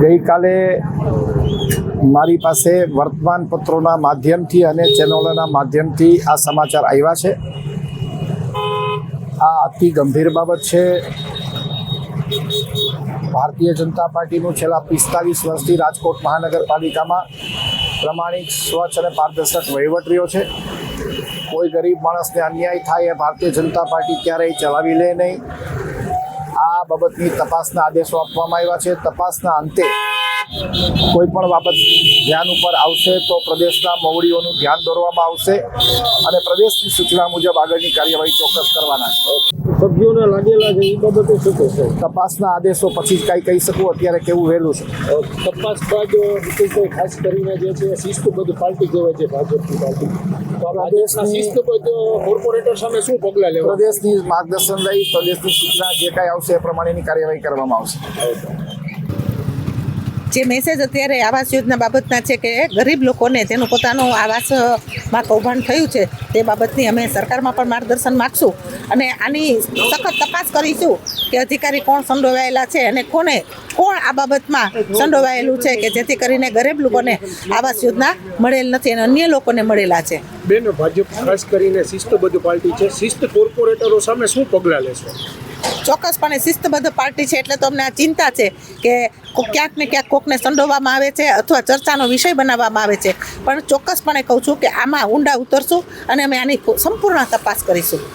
ગઈકાલે મારી પાસે વર્તમાન પત્રોના માધ્યમથી અને ચેનલોના માધ્યમથી આ સમાચાર આવ્યા છે. આ અતિ ગંભીર બાબત છે. ભારતીય જનતા પાર્ટીનું છેલ્લા પિસ્તાલીસ વર્ષથી રાજકોટ મહાનગરપાલિકામાં પ્રમાણિક સ્વચ્છ અને પારદર્શક વહીવટ રહ્યો છે. કોઈ ગરીબ માણસને અન્યાય થાય એ ભારતીય જનતા પાર્ટી ક્યારેય ચલાવી લે નહીં. આ બાબતની તપાસના આદેશો આપવામાં આવ્યા છે. તપાસના અંતે કોઈ પણ બાબત ધ્યાન ઉપર આવશે તો પ્રદેશના મોવડીઓનું ધ્યાન દોરવામાં આવશે અને પ્રદેશની સૂચના મુજબ આગળની કાર્યવાહી ચોક્કસ કરવાના છે. સભ્યોને લાગેલા છે એ બાબતે શું કહેશો? તપાસના આદેશો પછી જ કાંઈ કહી શકું અત્યારે કેવું વહેલું છે? તપાસ બાદ ખાસ કરીને જે છે શિસ્તબદ્ધ પાર્ટી કહેવાય છે ભાજપની પાર્ટી. શિસ્તબદ્ધ કોર્પોરેટર સામે શું પગલાં લેવા? પ્રદેશની માર્ગદર્શન લઈ પ્રદેશની સૂચના જે કાંઈ આવશે એ પ્રમાણેની કાર્યવાહી કરવામાં આવશે. જે મેસેજ અત્યારે આવાસ યોજના બાબતના છે કે ગરીબ લોકોને તેનું પોતાનું આવાસમાં કૌભાંડ થયું છે, તે બાબતની અમે સરકારમાં પણ માર્ગદર્શન માગશું અને આની સખત તપાસ કરીશું કે અધિકારી કોણ સંડોવાયેલા છે અને કોને, કોણ આ બાબતમાં સંડોવાયેલું છે કે જેથી કરીને ગરીબ લોકોને આવાસ યોજના મળેલ નથી અને અન્ય લોકોને મળેલા છે. બેન, ભાજપ ખાસ કરીને શિસ્તબદ્ધ પાર્ટી છે. શિસ્ત કોર્પોરેટરો સામે શું પગલાં લેશો? ચોક્કસપણે શિસ્તબદ્ધ પાર્ટી છે એટલે તો અમને આ ચિંતા છે કે ક્યાંક ને ક્યાંક કોકને સંડોવવામાં આવે છે અથવા ચર્ચાનો વિષય બનાવવામાં આવે છે. પણ ચોક્કસપણે કહું છું કે આમાં ઊંડા ઉતરશું અને અમે આની સંપૂર્ણ તપાસ કરીશું.